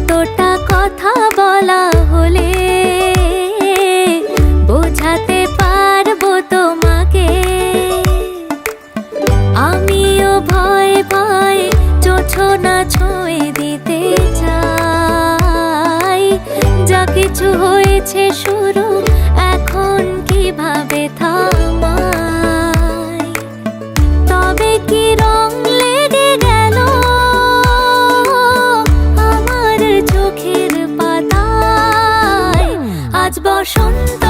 কতটা কথা বলা হলে বোঝাতে পারব তোমাকে? আমিও ভয় ভয় চোছো না ছুঁয়ে দিতে চাই। যা কিছু হয়েছে শুরু এখন কীভাবে থামা 我崇。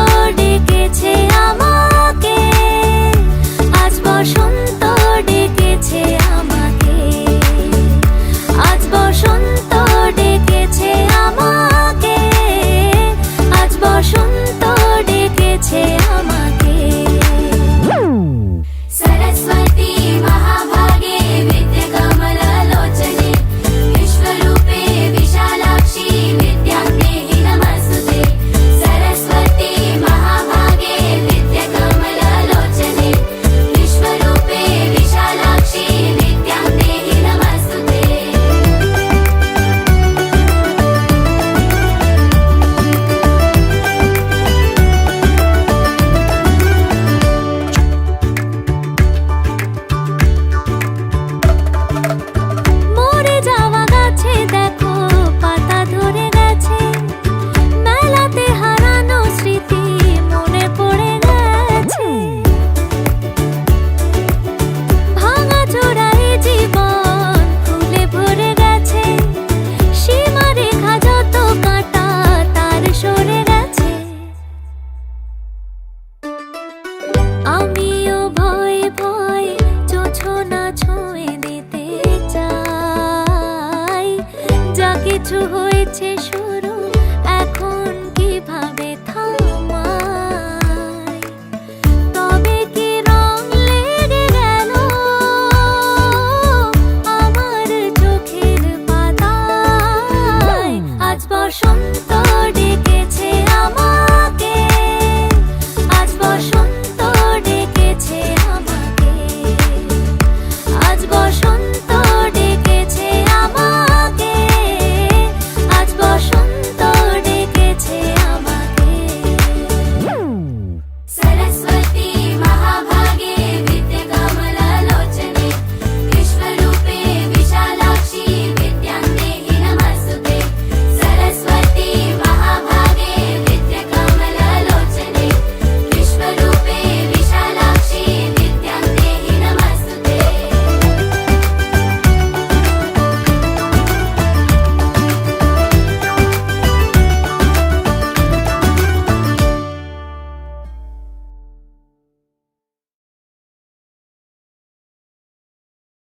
আমিও ভয়ে ভয়ে দিতে চাই। যা কিছু হয়েছে